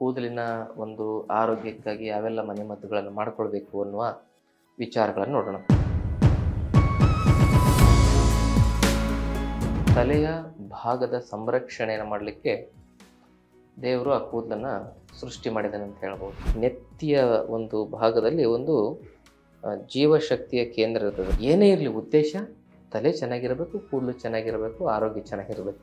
ಕೂದಲಿನ ಒಂದು ಆರೋಗ್ಯಕ್ಕಾಗಿ ಯಾವೆಲ್ಲ ಮನೆಮದ್ದುಗಳನ್ನು ಮಾಡಿಕೊಳ್ಬೇಕು ಅನ್ನುವ ವಿಚಾರಗಳನ್ನು ನೋಡೋಣ. ತಲೆಯ ಭಾಗದ ಸಂರಕ್ಷಣೆಯನ್ನು ಮಾಡಲಿಕ್ಕೆ ದೇವರು ಆ ಕೂದಲನ್ನು ಸೃಷ್ಟಿ ಮಾಡಿದ್ದಾನೆ ಅಂತ ಹೇಳ್ಬೋದು. ನೆತ್ತಿಯ ಒಂದು ಭಾಗದಲ್ಲಿ ಒಂದು ಜೀವಶಕ್ತಿಯ ಕೇಂದ್ರ ಇರ್ತದೆ. ಏನೇ ಇರಲಿ ಉದ್ದೇಶ, ತಲೆ ಚೆನ್ನಾಗಿರಬೇಕು, ಕೂದಲು ಚೆನ್ನಾಗಿರಬೇಕು, ಆರೋಗ್ಯ ಚೆನ್ನಾಗಿರಬೇಕು.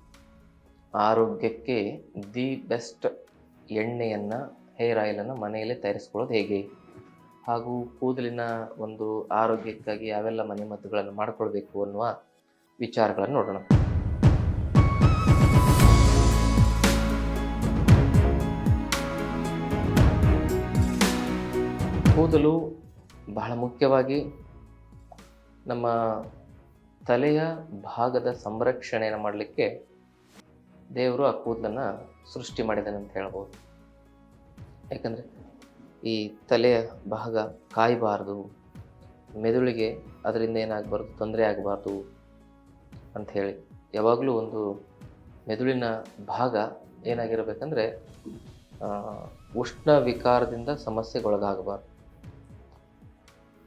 ಆರೋಗ್ಯಕ್ಕೆ ದಿ ಬೆಸ್ಟ್ ಎಣ್ಣೆಯನ್ನು, ಹೇರ್ ಆಯಿಲನ್ನು ಮನೆಯಲ್ಲೇ ತಯಾರಿಸ್ಕೊಳ್ಳೋದು ಹೇಗೆ? ಹಾಗೂ ಕೂದಲಿನ ಒಂದು ಆರೋಗ್ಯಕ್ಕಾಗಿ ಯಾವೆಲ್ಲ ಮನೆಮದ್ದುಗಳನ್ನು ಮಾಡಿಕೊಳ್ಬೇಕು ಅನ್ನುವ ವಿಚಾರಗಳನ್ನು ನೋಡೋಣ. ಕೂದಲು ಬಹಳ ಮುಖ್ಯವಾಗಿ ನಮ್ಮ ತಲೆಯ ಭಾಗದ ಸಂರಕ್ಷಣೆಯನ್ನು ಮಾಡಲಿಕ್ಕೆ ದೇವರು ಆ ಕೂದಲನ್ನು ಸೃಷ್ಟಿ ಮಾಡಿದ್ದಾನೆ ಅಂತ ಹೇಳ್ಬೋದು. ಯಾಕಂದರೆ ಈ ತಲೆಯ ಭಾಗ ಕಾಯಬಾರ್ದು, ಮೆದುಳಿಗೆ ಅದರಿಂದ ಏನಾಗಬಾರ್ದು, ತೊಂದರೆ ಆಗಬಾರ್ದು ಅಂಥೇಳಿ ಯಾವಾಗಲೂ ಒಂದು ಮೆದುಳಿನ ಭಾಗ ಏನಾಗಿರಬೇಕಂದ್ರೆ ಉಷ್ಣ ವಿಕಾರದಿಂದ ಸಮಸ್ಯೆಗೊಳಗಾಗಬಾರ್ದು.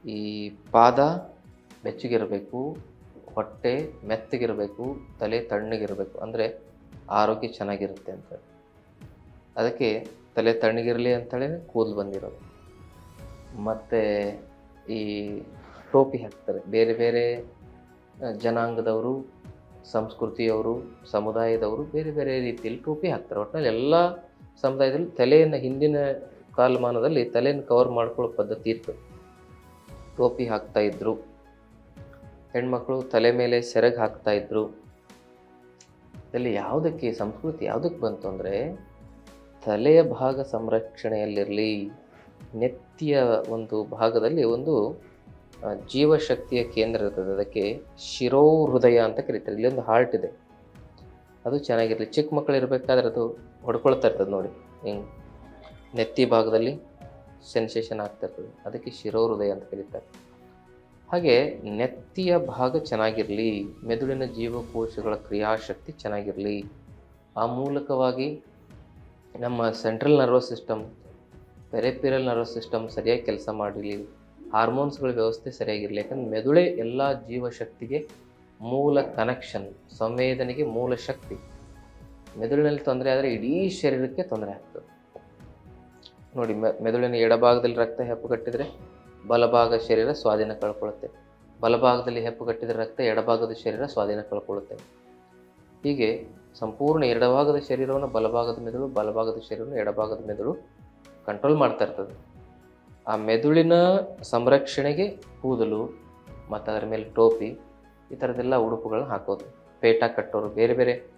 ಈ ಪಾದ ಬೆಚ್ಚಗಿರಬೇಕು, ಹೊಟ್ಟೆ ಮೆತ್ತಗಿರಬೇಕು, ತಲೆ ತಣ್ಣಗಿರಬೇಕು. ಅಂದರೆ ಆರೋಗ್ಯ ಚೆನ್ನಾಗಿರುತ್ತೆ ಅಂತ ಅದಕ್ಕೆ ತಲೆ ತಣ್ಣಗಿರಲಿ ಅಂತೇಳಿ ಕೂದಲು ಬಂದಿರೋದು. ಮತ್ತು ಈ ಟೋಪಿ ಹಾಕ್ತಾರೆ. ಬೇರೆ ಬೇರೆ ಜನಾಂಗದವರು, ಸಂಸ್ಕೃತಿಯವರು, ಸಮುದಾಯದವರು ಬೇರೆ ಬೇರೆ ರೀತಿಯಲ್ಲಿ ಟೋಪಿ ಹಾಕ್ತಾರೆ. ಒಟ್ಟಿನಲ್ಲಿ ಎಲ್ಲ ಸಮುದಾಯದಲ್ಲಿ ತಲೆಯನ್ನು ಹಿಂದಿನ ಕಾಲಮಾನದಲ್ಲಿ ತಲೆಯನ್ನು ಕವರ್ ಮಾಡ್ಕೊಳ್ಳೋ ಪದ್ಧತಿ ಇತ್ತು. ಟೋಪಿ ಹಾಕ್ತಾಯಿದ್ರು ಹೆಣ್ಮಕ್ಳು ತಲೆ ಮೇಲೆ ಸೆರಗು ಹಾಕ್ತಾ ಇದ್ರು. ಇದರಲ್ಲಿ ಯಾವುದಕ್ಕೆ ಸಂಸ್ಕೃತಿ ಯಾವುದಕ್ಕೆ ಬಂತು ಅಂದರೆ ತಲೆಯ ಭಾಗ ಸಂರಕ್ಷಣೆಯಲ್ಲಿರಲಿ, ನೆತ್ತಿಯ ಒಂದು ಭಾಗದಲ್ಲಿ ಒಂದು ಜೀವಶಕ್ತಿಯ ಕೇಂದ್ರ ಇರ್ತದೆ. ಅದಕ್ಕೆ ಶಿರೋ ಹೃದಯ ಅಂತ ಕರೀತಾರೆ. ಇಲ್ಲಿ ಒಂದು ಹಾರ್ಟ್ ಇದೆ. ಅದು ಚೆನ್ನಾಗಿರಲಿ. ಚಿಕ್ಕ ಮಕ್ಕಳು ಇರಬೇಕಾದ್ರೆ ಅದು ಹೊಡ್ಕೊಳ್ತಾ ಇರ್ತದೆ ನೋಡಿ. ಹಿಂಗೆ ನೆತ್ತಿ ಭಾಗದಲ್ಲಿ ಸೆನ್ಸೇಷನ್ ಆಗ್ತಾ ಇರ್ತದೆ. ಅದಕ್ಕೆ ಶಿರೋ ಹೃದಯ ಅಂತ ಕರೀತಾರೆ. ಹಾಗೆ ನೆತ್ತಿಯ ಭಾಗ ಚೆನ್ನಾಗಿರಲಿ, ಮೆದುಳಿನ ಜೀವಕೋಶಗಳ ಕ್ರಿಯಾಶಕ್ತಿ ಚೆನ್ನಾಗಿರಲಿ, ಆ ಮೂಲಕವಾಗಿ ನಮ್ಮ central nervous system peripheral nervous system ಸರಿಯಾಗಿ ಕೆಲಸ ಮಾಡಲಿ ಹಾರ್ಮೋನ್ಸ್ಗಳ ವ್ಯವಸ್ಥೆ ಸರಿಯಾಗಿರಲಿ. ಯಾಕಂದ್ರೆ ಮೆದುಳೇ ಎಲ್ಲ ಜೀವಶಕ್ತಿಗೆ ಮೂಲ ಕನೆಕ್ಷನ್ ಸಂವೇದನೆಗೆ ಮೂಲ ಶಕ್ತಿ. ಮೆದುಳಿನಲ್ಲಿ ತೊಂದರೆ ಆದರೆ ಇಡೀ ಶರೀರಕ್ಕೆ ತೊಂದರೆ ಆಗ್ತದೆ. ನೋಡಿ, ಮೆದುಳಿನ ಎಡಭಾಗದಲ್ಲಿ ರಕ್ತ ಹೆಪ್ಪುಗಟ್ಟಿದ್ರೆ ಬಲಭಾಗ ಶರೀರ ಸ್ವಾಧೀನ ಕಳ್ಕೊಳ್ಳುತ್ತೆ. ಬಲಭಾಗದಲ್ಲಿ ಹೆಪ್ಪುಗಟ್ಟಿದ ರಕ್ತ ಎಡಭಾಗದ ಶರೀರ ಸ್ವಾಧೀನ ಕಳ್ಕೊಳ್ಳುತ್ತೆ. ಹೀಗೆ ಸಂಪೂರ್ಣ ಎಡಭಾಗದ ಶರೀರವನ್ನು ಬಲಭಾಗದ ಮೆದುಳು, ಬಲಭಾಗದ ಶರೀರವನ್ನು ಎಡಭಾಗದ ಮೆದುಳು ಕಂಟ್ರೋಲ್ ಮಾಡ್ತಾ ಇರ್ತದೆ. ಆ ಮೆದುಳಿನ ಸಂರಕ್ಷಣೆಗೆ ಕೂದಲು ಮತ್ತು ಅದರ ಮೇಲೆ ಟೋಪಿ ಈ ಥರದ್ದೆಲ್ಲ ಉಡುಪುಗಳನ್ನ ಹಾಕೋದು. ಪೇಟ ಕಟ್ಟೋರು ಬೇರೆ ಬೇರೆ.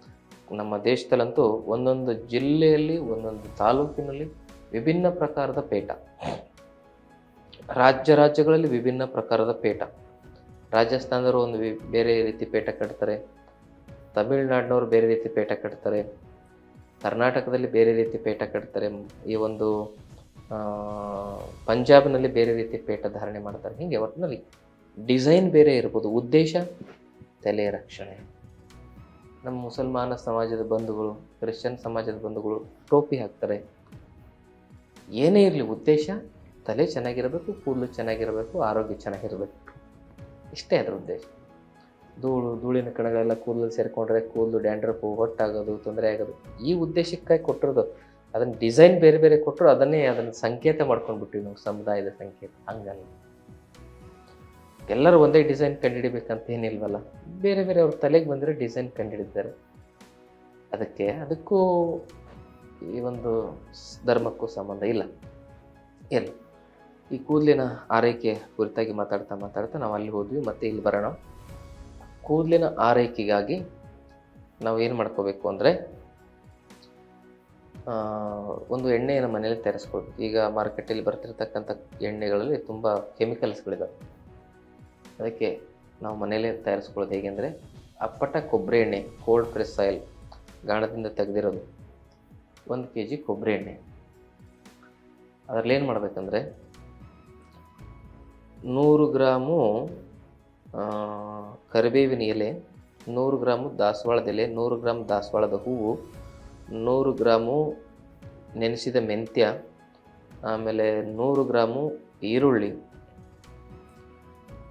ನಮ್ಮ ದೇಶದಲ್ಲಂತೂ ಒಂದೊಂದು ಜಿಲ್ಲೆಯಲ್ಲಿ, ಒಂದೊಂದು ತಾಲೂಕಿನಲ್ಲಿ ವಿಭಿನ್ನ ಪ್ರಕಾರದ ಪೇಟ. ರಾಜ್ಯ ರಾಜ್ಯಗಳಲ್ಲಿ ವಿಭಿನ್ನ ಪ್ರಕಾರದ ಪೇಟ. ರಾಜಸ್ಥಾನದವರು ಒಂದು ಬೇರೆ ರೀತಿ ಪೇಟ ಕಟ್ತಾರೆ. ತಮಿಳುನಾಡಿನವರು ಬೇರೆ ರೀತಿ ಪೇಟ ಕಟ್ತಾರೆ. ಕರ್ನಾಟಕದಲ್ಲಿ ಬೇರೆ ರೀತಿ ಪೇಟ ಕಟ್ತಾರೆ. ಈ ಒಂದು ಪಂಜಾಬ್ನಲ್ಲಿ ಬೇರೆ ರೀತಿ ಪೇಟ ಧಾರಣೆ ಮಾಡ್ತಾರೆ. ಹೀಗೆ ಒಟ್ಟಿನಲ್ಲಿ ಡಿಸೈನ್ ಬೇರೆ ಇರ್ಬೋದು. ಉದ್ದೇಶ, ತಲೆ ರಕ್ಷಣೆ. ನಮ್ಮ ಮುಸಲ್ಮಾನ ಸಮಾಜದ ಬಂಧುಗಳು, ಕ್ರಿಶ್ಚಿಯನ್ ಸಮಾಜದ ಬಂಧುಗಳು ಟೋಪಿ ಹಾಕ್ತಾರೆ. ಏನೇ ಇರಲಿ ಉದ್ದೇಶ ತಲೆ ಚೆನ್ನಾಗಿರಬೇಕು, ಕೂದಲು ಚೆನ್ನಾಗಿರಬೇಕು, ಆರೋಗ್ಯ ಚೆನ್ನಾಗಿರಬೇಕು. ಇಷ್ಟೇ ಅದರ ಉದ್ದೇಶ. ಧೂಳು, ಧೂಳಿನ ಕಣಗಳೆಲ್ಲ ಕೂದಲು ಸೇರಿಕೊಂಡ್ರೆ ಕೂದಲು ಡ್ಯಾಂಡ್ರಪ್ಪು ಹೊಟ್ಟಾಗೋದು, ತೊಂದರೆ ಆಗೋದು. ಈ ಉದ್ದೇಶಕ್ಕಾಗಿ ಕೊಟ್ಟಿರೋದು. ಅದನ್ನು ಡಿಸೈನ್ ಬೇರೆ ಬೇರೆ ಕೊಟ್ಟರು ಅದನ್ನೇ ಅದನ್ನು ಸಂಕೇತ ಮಾಡ್ಕೊಂಡ್ಬಿಟ್ಟಿವಿ ನಾವು, ಸಮುದಾಯದ ಸಂಕೇತ. ಹಂಗಲ್ಲ. ಎಲ್ಲರೂ ಒಂದೇ ಡಿಸೈನ್ ಕಂಡುಹಿಡಿಬೇಕಂತ ಏನಿಲ್ವಲ್ಲ? ಬೇರೆ ಬೇರೆ ಅವ್ರ ತಲೆಗೆ ಬಂದರೆ ಡಿಸೈನ್ ಕಂಡುಹಿಡಿದ್ದಾರೆ ಅದಕ್ಕೆ ಅದಕ್ಕೂ ಈ ಒಂದು ಧರ್ಮಕ್ಕೂ ಸಂಬಂಧ ಇಲ್ಲ. ಇಲ್ಲ. ಈ ಕೂದಲಿನ ಆರೈಕೆ ಕುರಿತಾಗಿ ಮಾತಾಡ್ತಾ ಮಾತಾಡ್ತಾ ನಾವು ಅಲ್ಲಿ ಹೋದ್ವಿ, ಮತ್ತೆ ಇಲ್ಲಿ ಬರೋಣ. ಕೂದಲಿನ ಆರೈಕೆಗಾಗಿ ನಾವು ಏನು ಮಾಡ್ಕೋಬೇಕು ಅಂದರೆ ಒಂದು ಎಣ್ಣೆಯನ್ನು ಮನೇಲಿ ತಯಾರಿಸ್ಕೊಳ್ಬೇಕು ಈಗ ಮಾರ್ಕೆಟಲ್ಲಿ ಬರ್ತಿರ್ತಕ್ಕಂಥ ಎಣ್ಣೆಗಳಲ್ಲಿ ತುಂಬ ಕೆಮಿಕಲ್ಸ್ಗಳಿದಾವೆ ಅದಕ್ಕೆ ನಾವು ಮನೇಲೇ ತಯಾರಿಸ್ಕೊಳ್ಳೋದು ಹೇಗೆ ಅಂದರೆ, ಅಪ್ಪಟ ಕೊಬ್ಬರಿ ಎಣ್ಣೆ ಕೋಲ್ಡ್ ಪ್ರೆಸ್ ಆಯಿಲ್ ಗಾಣದಿಂದ ತೆಗೆದಿರೋದು. ಒಂದು ಕೆ ಜಿ ಕೊಬ್ಬರಿ ಎಣ್ಣೆ. ಅದರಲ್ಲಿ ಏನು ಮಾಡಬೇಕಂದ್ರೆ ನೂರು ಗ್ರಾಮು ಕರಿಬೇವಿನ ಎಲೆ, ನೂರು ಗ್ರಾಮು ದಾಸವಾಳದ ಎಲೆ, ನೂರು ಗ್ರಾಮ್ ದಾಸವಾಳದ ಹೂವು, ನೂರು ಗ್ರಾಮು ನೆನೆಸಿದ ಮೆಂತ್ಯ, ಆಮೇಲೆ ನೂರು ಗ್ರಾಮು ಈರುಳ್ಳಿ.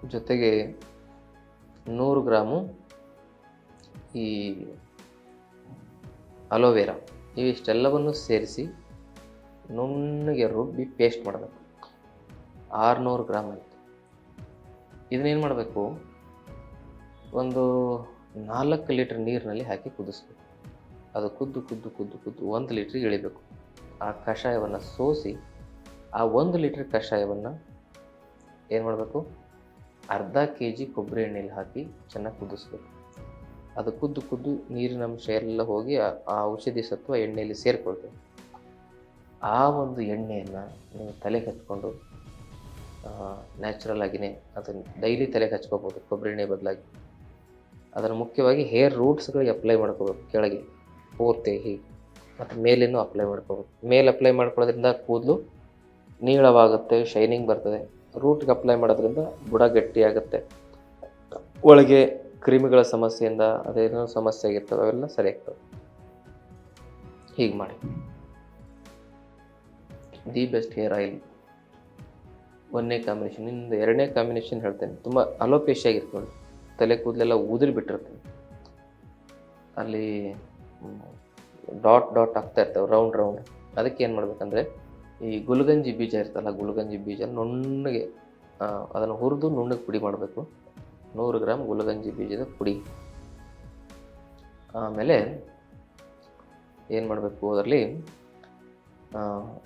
ಜೊತೆಗೆ ನೂರು ಗ್ರಾಮು ಈ ಅಲೋವೆರಾ. ಇವಿಷ್ಟೆಲ್ಲವನ್ನು ಸೇರಿಸಿ ನುಣ್ಣಗೆ ರುಬ್ಬಿ ಪೇಸ್ಟ್ ಮಾಡಬೇಕು. ಆರುನೂರು ಗ್ರಾಮ್ ಆಯಿತು ಇದನ್ನೇನು ಮಾಡಬೇಕು? ಒಂದು ನಾಲ್ಕು ಲೀಟ್ರ್ ನೀರಿನಲ್ಲಿ ಹಾಕಿ ಕುದಿಸ್ಬೇಕು. ಅದು ಕುದ್ದು ಕುದ್ದು ಕುದ್ದು ಕುದ್ದು ಒಂದು ಲೀಟ್ರಿಗೆ ಇಳಿಬೇಕು ಆ ಕಷಾಯವನ್ನು ಸೋಸಿ ಆ ಒಂದು ಲೀಟ್ರ್ ಕಷಾಯವನ್ನು ಏನು ಮಾಡಬೇಕು? ಅರ್ಧ ಕೆ ಜಿ ಕೊಬ್ಬರಿ ಎಣ್ಣೆಯಲ್ಲಿ ಹಾಕಿ ಚೆನ್ನಾಗಿ ಕುದಿಸ್ಬೇಕು. ಅದು ಕುದ್ದು ಕುದ್ದು ನೀರಿನ ಅಂಶ ಎಲ್ಲ ಹೋಗಿ ಆ ಔಷಧಿ ಸತ್ವ ಎಣ್ಣೆಯಲ್ಲಿ ಸೇರಿಕೊಳ್ತೇವೆ ಆ ಒಂದು ಎಣ್ಣೆಯನ್ನು ನೀವು ತಲೆಗೆ ಹಚ್ಕೊಂಡು ನ್ಯಾಚುರಲ್ ಆಗಿನೇ ಅದನ್ನು ಡೈಲಿ ತಲೆಗೆ ಹಚ್ಕೋಬೋದು ಕೊಬ್ಬರಿ ಎಣ್ಣೆ ಬದಲಾಗಿ. ಅದನ್ನು ಮುಖ್ಯವಾಗಿ ಹೇರ್ ರೂಟ್ಸ್ಗಳಿಗೆ ಅಪ್ಲೈ ಮಾಡ್ಕೋಬೇಕು, ಕೆಳಗೆ, ಪೂರ್ತಿ, ಹೀಗೆ. ಮತ್ತು ಮೇಲೇನೂ ಅಪ್ಲೈ ಮಾಡ್ಕೋಬೇಕು. ಮೇಲೆ ಅಪ್ಲೈ ಮಾಡ್ಕೊಳ್ಳೋದ್ರಿಂದ ಕೂದಲು ನೀಳವಾಗುತ್ತೆ ಶೈನಿಂಗ್ ಬರ್ತದೆ. ರೂಟ್ಗೆ ಅಪ್ಲೈ ಮಾಡೋದ್ರಿಂದ ಬುಡ ಗಟ್ಟಿಯಾಗುತ್ತೆ. ಒಳಗೆ ಕ್ರಿಮಿಗಳ ಸಮಸ್ಯೆಯಿಂದ ಅದೇನೋ ಸಮಸ್ಯೆ ಆಗಿರ್ತವೆ, ಅವೆಲ್ಲ ಸರಿ ಆಗ್ತವೆ. ಹೀಗೆ ಮಾಡಿ. ದಿ ಬೆಸ್ಟ್ ಹೇರ್ ಆಯಿಲ್ ಒಂದನೇ ಕಾಂಬಿನೇಷನ್ ಇನ್ನೊಂದು ಎರಡನೇ ಕಾಂಬಿನೇಷನ್ ಹೇಳ್ತೇನೆ. ತುಂಬ ಅಲೋಪೇಶಿ ಆಗಿರ್ತದೆ ತಲೆ ಕೂದಲೆಲ್ಲ ಉದುರಿ ಬಿಟ್ಟಿರ್ತೀನಿ. ಅಲ್ಲಿ ಡಾಟ್ ಡಾಟ್ ಆಗ್ತಾ ಇರ್ತವೆ, ರೌಂಡ್ ರೌಂಡ್. ಅದಕ್ಕೆ ಏನು ಮಾಡ್ಬೇಕಂದ್ರೆ, ಈ ಗುಲ್ಗಂಜಿ ಬೀಜ ಇರ್ತಲ್ಲ, ಗುಲ್ಗಂಜಿ ಬೀಜ ನುಣ್ಣಗೆ ಅದನ್ನು ಹುರಿದು ನುಣ್ಣಗೆ ಪುಡಿ ಮಾಡಬೇಕು. ನೂರು ಗ್ರಾಮ್ ಗುಲ್ಗಂಜಿ ಬೀಜದ ಪುಡಿ. ಆಮೇಲೆ, ಏನು ಮಾಡಬೇಕು, ಅದರಲ್ಲಿ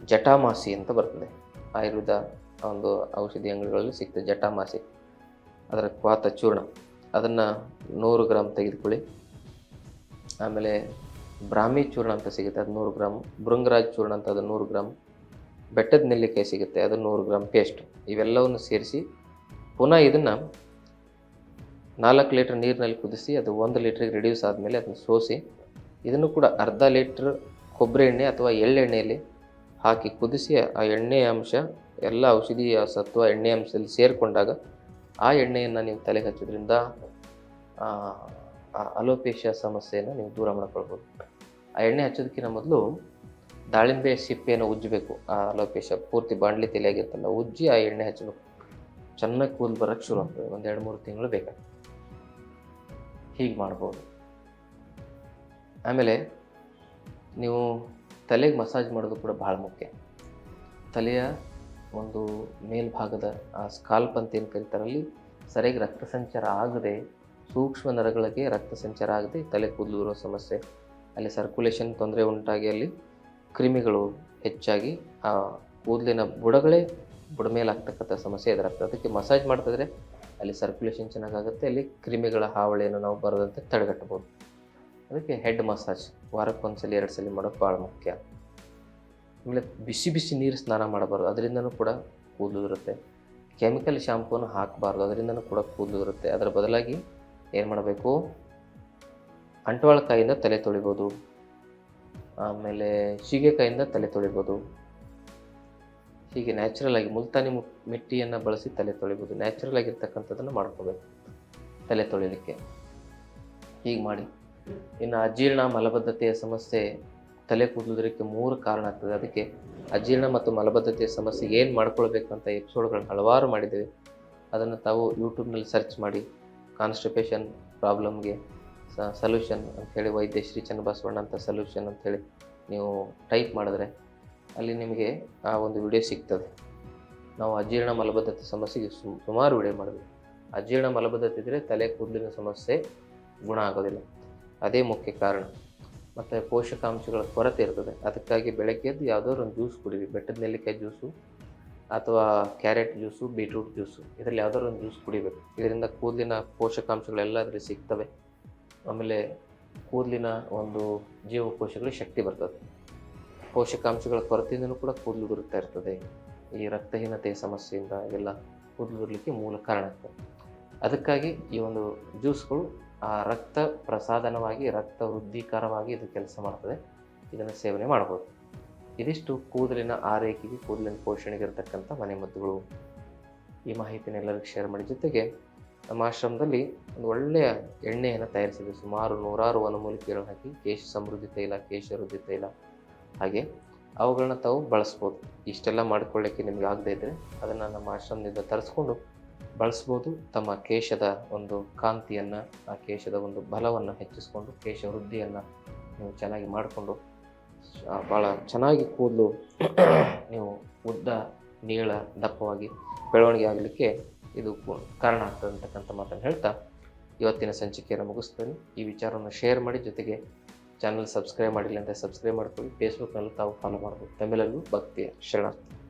ಜಟಾಮಾಸಿ ಅಂತ ಬರ್ತದೆ. ಆಯುರ್ವೇದ ಒಂದು ಔಷಧಿ ಅಂಗಡಿಗಳಲ್ಲಿ ಸಿಗ್ತದೆ, ಜಟಾಮಾಸಿ. ಅದರ ಕ್ವಾತ ಚೂರ್ಣ. ಅದನ್ನು ನೂರು ಗ್ರಾಮ್ ತೆಗೆದುಕೊಳ್ಳಿ. ಆಮೇಲೆ ಬ್ರಾಹ್ಮಿ ಚೂರ್ಣ ಅಂತ ಸಿಗುತ್ತೆ, ಅದು ನೂರು ಗ್ರಾಮ್. ಭೃಂಗರಾಜ್ ಚೂರ್ಣ ಅಂತ ಅದು ನೂರು ಗ್ರಾಮ್. ಬೆಟ್ಟದ ನೆಲ್ಲಿಕಾಯಿ ಸಿಗುತ್ತೆ, ಅದು ನೂರು ಗ್ರಾಮ್ ಪೇಸ್ಟ್. ಇವೆಲ್ಲವನ್ನು ಸೇರಿಸಿ ಪುನಃ ಇದನ್ನು ನಾಲ್ಕು ಲೀಟ್ರ್ ನೀರಿನಲ್ಲಿ ಕುದಿಸಿ, ಅದು ಒಂದು ಲೀಟ್ರಿಗೆ ರಿಡ್ಯೂಸ್ ಆದಮೇಲೆ ಅದನ್ನು ಸೋಸಿ, ಇದನ್ನು ಕೂಡ ಅರ್ಧ ಲೀಟ್ರ್ ಕೊಬ್ಬರಿ ಎಣ್ಣೆ ಅಥವಾ ಎಳ್ಳೆಣ್ಣೆಯಲ್ಲಿ ಹಾಕಿ ಕುದಿಸಿ, ಆ ಎಣ್ಣೆಯ ಅಂಶ ಎಲ್ಲ ಔಷಧೀಯ ಸತ್ವ ಎಣ್ಣೆ ಅಂಶದಲ್ಲಿ ಸೇರಿಕೊಂಡಾಗ ಆ ಎಣ್ಣೆಯನ್ನು ನೀವು ತಲೆಗೆ ಹಚ್ಚೋದ್ರಿಂದ ಅಲೋಪೇಶಿಯ ಸಮಸ್ಯೆಯನ್ನು ನೀವು ದೂರ ಮಾಡ್ಕೊಳ್ಬೋದು. ಆ ಎಣ್ಣೆ ಹಚ್ಚೋದಕ್ಕಿಂತ ಮೊದಲು ದಾಳಿಂಬೆ ಸಿಪ್ಪೆಯನ್ನು ಉಜ್ಜಬೇಕು. ಆ ಅಲೋಪೇಶ ಪೂರ್ತಿ ಬಾಣಲಿ ತಲೆಯಾಗಿರ್ತಲ್ಲ ಉಜ್ಜಿ ಆ ಎಣ್ಣೆ ಹಚ್ಚಬೇಕು. ಚೆನ್ನಾಗಿ ಕೂದಲು ಬರೋಕ್ಕೆ ಶುರು ಆಗ್ತದೆ, ಒಂದು ಎರಡು ಮೂರು ತಿಂಗಳು ಬೇಕಾಗ್ತದೆ. ಹೀಗೆ ಮಾಡ್ಬೋದು. ಆಮೇಲೆ ನೀವು ತಲೆಗೆ ಮಸಾಜ್ ಮಾಡೋದು ಕೂಡ ಭಾಳ ಮುಖ್ಯ. ತಲೆಯ ಒಂದು ಮೇಲ್ಭಾಗದ, ಆ ಸ್ಕಾಲ್ಪ್ ಅಂತ ಏನು ಕರೀತಾರಲ್ಲಿ, ಸರಿಯಾಗಿ ರಕ್ತ ಸಂಚಾರ ಆಗದೆ, ಸೂಕ್ಷ್ಮ ನರಗಳಿಗೆ ರಕ್ತ ಸಂಚಾರ ಆಗದೆ, ತಲೆ ಕೂದಲು ಇರೋ ಸಮಸ್ಯೆ, ಅಲ್ಲಿ ಸರ್ಕ್ಯುಲೇಷನ್ ತೊಂದರೆ ಉಂಟಾಗಿ ಅಲ್ಲಿ ಕ್ರಿಮಿಗಳು ಹೆಚ್ಚಾಗಿ, ಆ ಕೂದಲಿನ ಬುಡಗಳೇ ಬುಡ ಮೇಲಾಗ್ತಕ್ಕಂಥ ಸಮಸ್ಯೆ ಎದುರಾಗ್ತದೆ. ಅದಕ್ಕೆ ಮಸಾಜ್ ಮಾಡ್ತಿದ್ರೆ ಅಲ್ಲಿ ಸರ್ಕ್ಯುಲೇಷನ್ ಚೆನ್ನಾಗಾಗುತ್ತೆ, ಅಲ್ಲಿ ಕ್ರಿಮಿಗಳ ಹಾವಳಿಯನ್ನು ನಾವು ಬರದಂತೆ ತಡೆಗಟ್ಟಬೋದು ಅದಕ್ಕೆ ಹೆಡ್ ಮಸಾಜ್ ವಾರಕ್ಕೊಂದ್ಸಲಿ ಎರಡು ಸಲ ಮಾಡೋದು ಭಾಳ ಮುಖ್ಯ. ಆಮೇಲೆ ಬಿಸಿ ಬಿಸಿ ನೀರು ಸ್ನಾನ ಮಾಡಬಾರ್ದು. ಅದರಿಂದನೂ ಕೂಡ ಕೂದಲು ಇರುತ್ತೆ ಕೆಮಿಕಲ್ ಶಾಂಪೂನ ಹಾಕಬಾರ್ದು. ಅದರಿಂದನೂ ಕೂಡ ಕೂದಲು ಇರುತ್ತೆ ಅದರ ಬದಲಾಗಿ ಏನು ಮಾಡಬೇಕು? ಅಂಟುವಾಳಕಾಯಿಂದ ತಲೆ ತೊಳಿಬೋದು. ಆಮೇಲೆ ಸೀಗೆಕಾಯಿಂದ ತಲೆ ತೊಳಿಬೋದು. ಹೀಗೆ ನ್ಯಾಚುರಲ್ ಆಗಿ ಮುಲ್ತಾನಿ ಮಿಟ್ಟಿಯನ್ನು ಬಳಸಿ ತಲೆ ತೊಳಿಬೋದು. ನ್ಯಾಚುರಲ್ ಆಗಿರ್ತಕ್ಕಂಥದ್ದನ್ನು ಮಾಡ್ಕೋಬೇಕು ತಲೆ ತೊಳಿಲಿಕ್ಕೆ. ಹೀಗೆ ಮಾಡಿ. ಇನ್ನು ಅಜೀರ್ಣ ಮಲಬದ್ಧತೆಯ ಸಮಸ್ಯೆ ತಲೆ ಕೂದಲುದಕ್ಕೆ ಮೂರು ಕಾರಣ ಆಗ್ತದೆ. ಅದಕ್ಕೆ ಅಜೀರ್ಣ ಮತ್ತು ಮಲಬದ್ಧತೆಯ ಸಮಸ್ಯೆ ಏನು ಮಾಡ್ಕೊಳ್ಬೇಕು ಅಂತ ಎಪಿಸೋಡ್ಗಳನ್ನ ಹಲವಾರು ಮಾಡಿದ್ದೇವೆ. ಅದನ್ನು ತಾವು ಯೂಟ್ಯೂಬ್ನಲ್ಲಿ ಸರ್ಚ್ ಮಾಡಿ ಕಾನ್ಸ್ಟಿಪೇಷನ್ ಪ್ರಾಬ್ಲಮ್ಗೆ ಸಲ್ಯೂಷನ್ ಅಂಥೇಳಿ ವೈದ್ಯ ಶ್ರೀ ಚನ್ನಬಸವಣ್ಣ ಅಂತ ಸಲ್ಯೂಷನ್ ಅಂಥೇಳಿ ನೀವು ಟೈಪ್ ಮಾಡಿದ್ರೆ ಅಲ್ಲಿ ನಿಮಗೆ ಆ ಒಂದು ವಿಡಿಯೋ ಸಿಗ್ತದೆ. ನಾವು ಅಜೀರ್ಣ ಮಲಬದ್ಧತೆ ಸಮಸ್ಯೆಗೆ ಸುಮಾರು ವಿಡಿಯೋ ಮಾಡಿದ್ವಿ. ಅಜೀರ್ಣ ಮಲಬದ್ಧತೆ ಇದ್ದರೆ ತಲೆ ಕೂದಲಿನ ಸಮಸ್ಯೆ ಗುಣ ಆಗೋದಿಲ್ಲ. ಅದೇ ಮುಖ್ಯ ಕಾರಣ. ಮತ್ತು ಪೋಷಕಾಂಶಗಳ ಕೊರತೆ ಇರ್ತದೆ. ಅದಕ್ಕಾಗಿ ಬೆಳಗ್ಗೆ ಎದ್ದು ಯಾವುದಾದ್ರು ಒಂದು ಜ್ಯೂಸ್ ಕುಡೀರಿ. ಬೆಟ್ಟದ ನೆಲ್ಲಿಕಾಯಿ ಜ್ಯೂಸು ಅಥವಾ ಕ್ಯಾರೆಟ್ ಜ್ಯೂಸು, ಬೀಟ್ರೂಟ್ ಜ್ಯೂಸು, ಇದರಲ್ಲಿ ಯಾವುದಾದ್ರು ಒಂದು ಜ್ಯೂಸ್ ಕುಡಿಬೇಕು. ಇದರಿಂದ ಕೂದಲಿನ ಪೋಷಕಾಂಶಗಳೆಲ್ಲ ಅದರಲ್ಲಿ ಸಿಗ್ತವೆ. ಆಮೇಲೆ ಕೂದಲಿನ ಒಂದು ಜೀವಕೋಶಗಳಿಗೆ ಶಕ್ತಿ ಬರ್ತದೆ. ಪೋಷಕಾಂಶಗಳ ಕೊರತೆಯಿಂದಲೂ ಕೂಡ ಕೂದಲು ಬರುತ್ತಾ ಇರ್ತದೆ. ಈ ರಕ್ತಹೀನತೆಯ ಸಮಸ್ಯೆಯಿಂದ ಎಲ್ಲ ಕೂದಲು ಬರಲಿಕ್ಕೆ ಮೂಲ ಕಾರಣ ಆಗ್ತದೆ. ಅದಕ್ಕಾಗಿ ಈ ಒಂದು ಜ್ಯೂಸ್ಗಳು ಆ ರಕ್ತ ಪ್ರಸಾದನವಾಗಿ, ರಕ್ತ ವೃದ್ಧಿಕರವಾಗಿ ಇದು ಕೆಲಸ ಮಾಡ್ತದೆ. ಇದನ್ನು ಸೇವನೆ ಮಾಡ್ಬೋದು. ಇದಿಷ್ಟು ಕೂದಲಿನ ಆರೈಕೆಗೆ, ಕೂದಲಿನ ಪೋಷಣೆಗೆ ಇರತಕ್ಕಂಥ ಮನೆಮದ್ದುಗಳು ಈ ಮಾಹಿತಿನ ಎಲ್ಲರಿಗೂ ಶೇರ್ ಮಾಡಿ. ಜೊತೆಗೆ ನಮ್ಮ ಆಶ್ರಮದಲ್ಲಿ ಒಂದು ಒಳ್ಳೆಯ ಎಣ್ಣೆಯನ್ನು ತಯಾರಿಸಿದೆ ಸುಮಾರು ನೂರಾರು ವನಮೂಲಿಕೆಗಳನ್ನು ಹಾಕಿ, ಕೇಶ ಸಮೃದ್ಧಿ ತೈಲ, ಕೇಶ ವೃದ್ಧಿ ತೈಲ ಹಾಗೆ ಅವುಗಳನ್ನ ತಾವು ಬಳಸ್ಬೋದು. ಇಷ್ಟೆಲ್ಲ ಮಾಡ್ಕೊಳ್ಳಿಕ್ಕೆ ನಿಮ್ಗೆ ಆಗದೇ ಇದ್ದರೆ ಅದನ್ನು ನಮ್ಮ ಆಶ್ರಮದಿಂದ ತರಿಸ್ಕೊಂಡು ಬಳಸ್ಬೋದು. ತಮ್ಮ ಕೇಶದ ಒಂದು ಕಾಂತಿಯನ್ನು, ಆ ಕೇಶದ ಒಂದು ಬಲವನ್ನು ಹೆಚ್ಚಿಸ್ಕೊಂಡು, ಕೇಶ ವೃದ್ಧಿಯನ್ನು ನೀವು ಚೆನ್ನಾಗಿ ಮಾಡಿಕೊಂಡು ಭಾಳ ಚೆನ್ನಾಗಿ ಕೂದಲು, ನೀವು ಉದ್ದ, ನೀಳ, ದಪ್ಪವಾಗಿ ಬೆಳವಣಿಗೆ ಆಗಲಿಕ್ಕೆ ಇದು ಕಾರಣ ಆಗ್ತದೆ ಅಂತಕ್ಕಂಥ ಮಾತನ್ನು ಹೇಳ್ತಾ ಇವತ್ತಿನ ಸಂಚಿಕೆಯನ್ನು ಮುಗಿಸ್ತೇನೆ. ಈ ವಿಚಾರವನ್ನು ಶೇರ್ ಮಾಡಿ, ಜೊತೆಗೆ ಚಾನಲ್ ಸಬ್ಸ್ಕ್ರೈಬ್ ಮಾಡಿಲ್ಲ ಅಂತ ಸಬ್ಸ್ಕ್ರೈಬ್ ಮಾಡ್ಕೊಳ್ಳಿ. ಫೇಸ್ಬುಕ್ನಲ್ಲೂ ತಾವು ಫಾಲೋ ಮಾಡ್ಬೋದು. ತಮಿಳಲ್ಲೂ ಭಕ್ತಿಯ ಶರಣಾರ್ಥಿ.